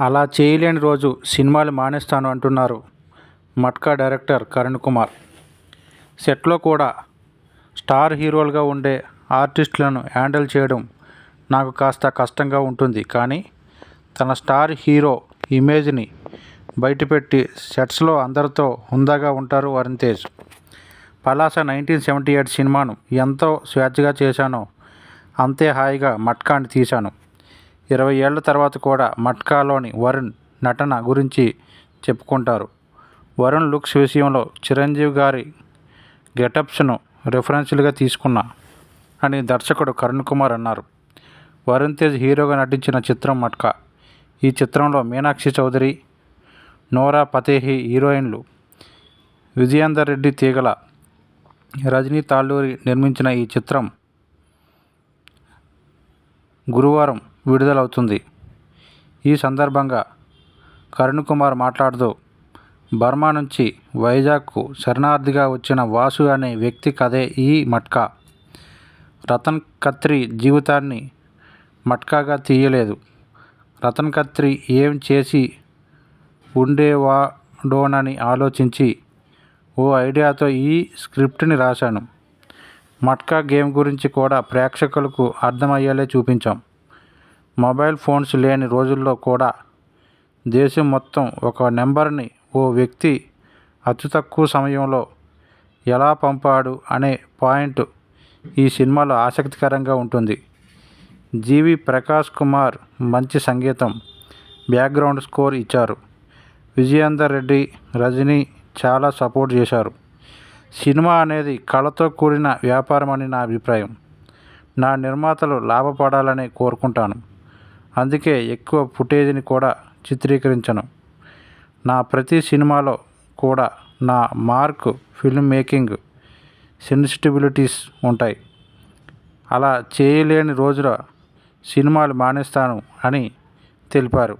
అలా చేయలేని రోజు సినిమాలు మానేస్తాను అంటున్నారు మట్కా డైరెక్టర్ కరణ్ కుమార్. సెట్లో కూడా స్టార్ హీరోలుగా ఉండే ఆర్టిస్టులను హ్యాండిల్ చేయడం నాకు కాస్త కష్టంగా ఉంటుంది. కానీ తన స్టార్ హీరో ఇమేజ్ని బయటపెట్టి సెట్స్లో అందరితో హుందాగా ఉంటారు Varun Tej. Palasa nineteen seventy eight సినిమాను ఎంతో స్వేచ్ఛగా చేశానో. అంతే హాయిగా మట్కాని తీశాను. ఇరవై ఏళ్ళ తర్వాత కూడా మట్కాలోని వరుణ్ నటన గురించి చెప్పుకుంటారు. వరుణ్ లుక్స్ విషయంలో చిరంజీవి గారి గెటప్స్ను రిఫరెన్స్లుగా తీసుకున్నా అని దర్శకుడు కరుణ్ కుమార్ అన్నారు. వరుణ్ తేజ్ హీరోగా నటించిన చిత్రం మట్కా. ఈ చిత్రంలో మీనాక్షి చౌదరి నోరా ఫతేహి హీరోయిన్లు విజయేందర్ రెడ్డి తీగల రజనీ తాళ్ళూరి నిర్మించిన ఈ చిత్రం గురువారం విడుదలవుతుంది. ఈ సందర్భంగా కరుణ్ కుమార్ మాట్లాడుతూ బర్మా నుంచి వైజాగ్కు శరణార్థిగా వచ్చిన వాసు అనే వ్యక్తి కథే ఈ మట్కా. రతన్ కత్రి జీవితాన్ని మట్కాగా తీయలేదు. రతన్ కత్రి ఏం చేసి ఉండేవాడోనని ఆలోచించి ఓ ఐడియాతో ఈ స్క్రిప్ట్ని రాశాను. మట్కా గేమ్ గురించి కూడా ప్రేక్షకులకు అర్థమయ్యేలా చూపించాం. మొబైల్ ఫోన్స్ లేని రోజుల్లో కూడా దేశం మొత్తం ఒక నెంబర్ని ఓ వ్యక్తి అతి తక్కువ సమయంలో ఎలా పంపాడు అనే పాయింట్ ఈ సినిమాలో ఆసక్తికరంగా ఉంటుంది. జీవి ప్రకాష్ కుమార్ మంచి సంగీతం బ్యాక్గ్రౌండ్ స్కోర్ ఇచ్చారు. విజయేందర్ రెడ్డి రజనీ చాలా సపోర్ట్ చేశారు. సినిమా అనేది కళతో కూడిన వ్యాపారం అని నా అభిప్రాయం. నా నిర్మాతలు లాభపడాలని కోరుకుంటాను. అందుకే ఎక్కువ ఫుటేజ్ని కూడా చిత్రీకరించను. నా ప్రతి సినిమాలో కూడా నా మార్క్ ఫిల్మ్ మేకింగ్ సెన్సిటిబిలిటీస్ ఉంటాయి. అలా చేయలేని రోజుల సినిమాలు మానేస్తాను అని తెలిపారు.